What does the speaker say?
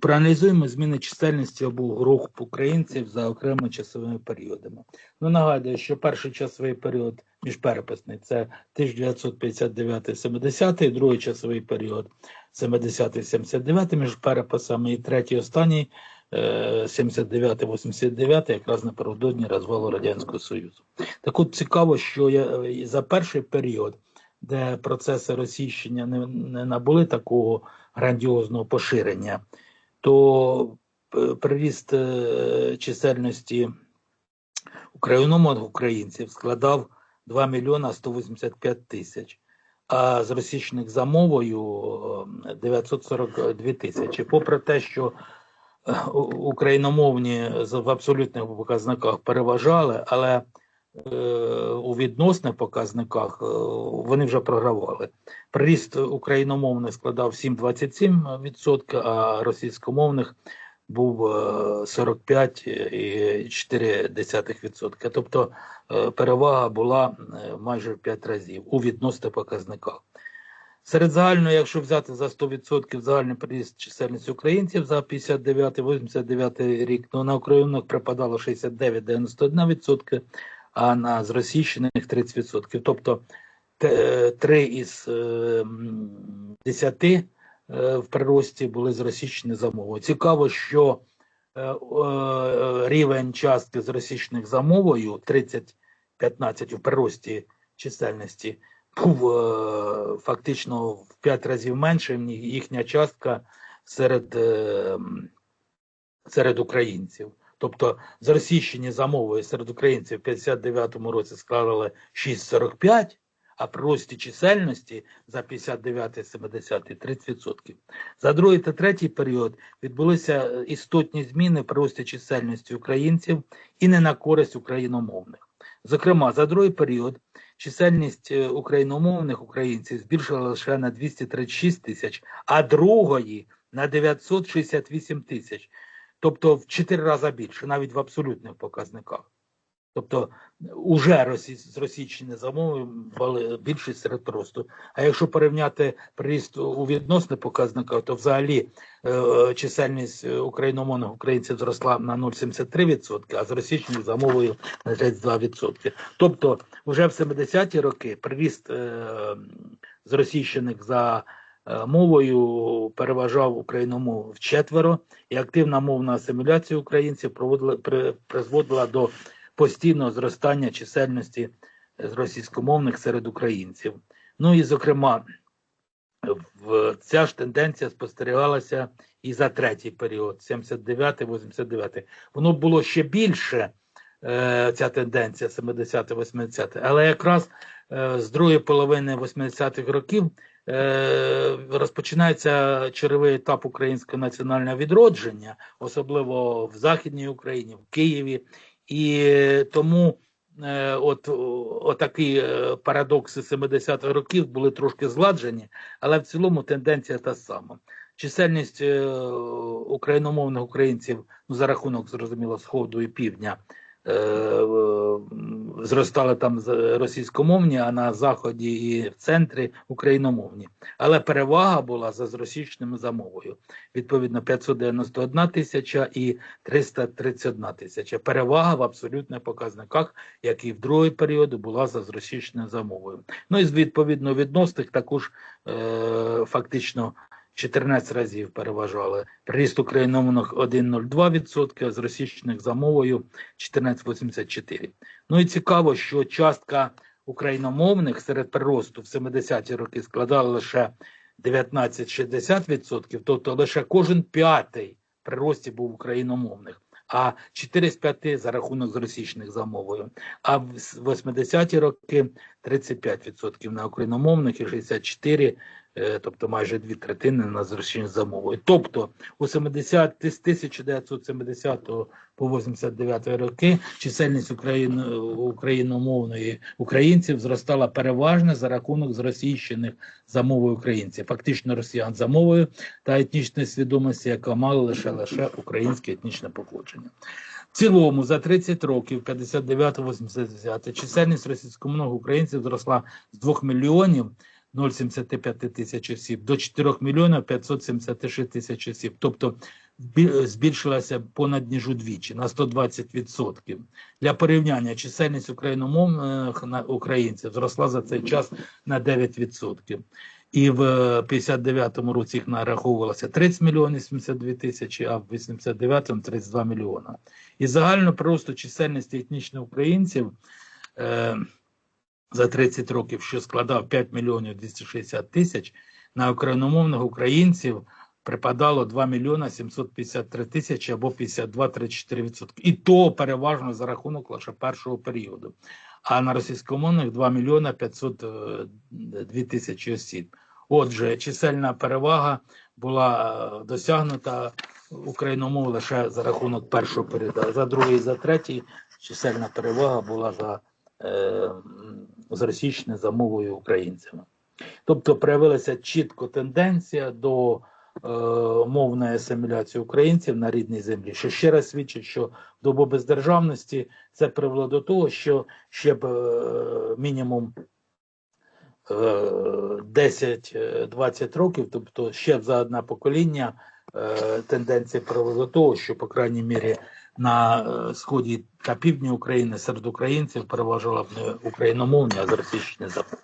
Проаналізуємо зміни чисельності або груп українців за окремими часовими періодами. Ну нагадую, що перший часовий період міжпереписний це 1959-70, другий часовий період 70-79 між переписами, і третій останній е, 79-89, якраз напередодні розвалу Радянського Союзу. Так от цікаво, що я е, за перший період, де процеси російщення не, не набули такого грандіозного поширення, то е, приріст е, чисельності україномовних українців складав 2 мільйона 185 тисяч, а з російських за мовою е, 942 тисячі. Попри те, що е, україномовні в абсолютних показниках переважали, але е, у відносних показниках е, вони вже програвали. Приріст україномовних складав 7,27%, а російськомовних був е, 45,4%. Тобто е, перевага була е, майже в 5 разів у відносних показниках. Серед загального, якщо взяти за 100% загальний приріст чисельності українців за 59-89 рік, то на українок припадало 69-91%, а на зросійщених 30%. Тобто те- три із е, м, десяти е, в прирості були зросійщені за мовою. Цікаво, що е, е, рівень частки зросійщених за мовою 30-15 у прирості чисельності був е, фактично в 5 разів менше, ніж їхня частка серед, е, серед українців.Тобто зросійщені за мовою серед українців в 59-му році складали 6,45, а при рості чисельності за 59-70 30%. За другий та третій період відбулися е, істотні зміни при рості чисельності українців і не на користь україномовних. Зокрема, за другий період чисельність е, україномовних українців збільшила лише на 236 тисяч, а другої на 968 тисяч. Тобто в 4 рази більше, навіть в абсолютних показниках. Тобто уже росі... зросійщені замови були більшість серед просту. А якщо порівняти приріст у відносних показниках, то взагалі е, чисельність е, україномовних українців зросла на 0,73%, а з російщених за мовою на 32%. Тобто вже в 70-ті роки приріст е, зросійщених за е, мовою переважав україномову вчетверо, і активна мовна асиміляція українців проводила, при, призводила до постійного зростання чисельності з російськомовних серед українців. Ну і зокрема, в ця ж тенденція спостерігалася і за третій період, 79-89. Воно було ще більше, е, ця тенденція 70-80, але якраз е, з другої половини 80-х років е, розпочинається черговий етап українського національного відродження, особливо в Західній Україні, в Києві. І е, тому е, от, отакі е, парадокси 70-х років були трошки зладжені, але в цілому тенденція та сама. Чисельність е, україномовних українців ну, за рахунок, зрозуміло, Сходу і Півдня е, е, зростали там російськомовні, а на Заході і в центрі україномовні. Але перевага була за зросійщеними за мовою. Відповідно, 591 тисяча і 331 тисяча. Перевага в абсолютних показниках, як і в другий період, була за зросійщеною за мовою. Ну і відповідно відносних також е, фактично 14 разів переважали. Приріст україномовних 1,02%, а з російщених за мовою 14,84%. Ну і цікаво, що частка україномовних серед приросту в 70-ті роки складала лише 19-60%, тобто лише кожен п'ятий при рості був україномовних, а 4 з 5 за рахунок з російських за мовою. А в с- 80-ті роки 35% на україномовних і 64%, е, тобто майже дві третини на зросійських за. Тобто у 70 з 1970 по 89 роки чисельність Україн, україномовної українців зростала переважно за рахунок зросійщених за мовою українців, фактично росіян за мовою та етнічної свідомості, яка мала лише лише українське етнічне походження. В цілому за 30 років, 59-80, чисельність російськомовних українців зросла з 2 мільйонів 0,75 тисяч осіб до 4 мільйонів 576 тисяч осіб. Тобто збільшилася понад ніж удвічі на 120%. Для порівняння чисельність україномовних українців зросла за цей час на 9%. І в 59-му році їх нараховувалося 30 мільйонів 72 тисячі, а в 89-му 32 мільйона. І загально просто чисельності етнічних українців е, за 30 років, що складав 5 мільйонів 260 тисяч, на україномовних українців припадало 2 мільйона 753 тисячі або 52-34%. І то переважно за рахунок лише першого періоду. А на російськомовних 2 мільйона 502 тисячі осіб. Отже, чисельна перевага була е, досягнута україномов лише за рахунок першого періоду. За другий, за третій чисельна перевага була за е, м, зросійщини за мовою українцями. Тобто проявилася чітко тенденція до е, мовної асиміляції українців на рідній землі, що ще раз свідчить, що добу бездержавності це привело до того, що ще б е, мінімум е, 10-20 років, тобто ще за одне покоління, е, тенденція привела до того, що, по крайній мірі, на е, сході та півдні України серед українців переважала б не україномовні, а зросійщені за мовою.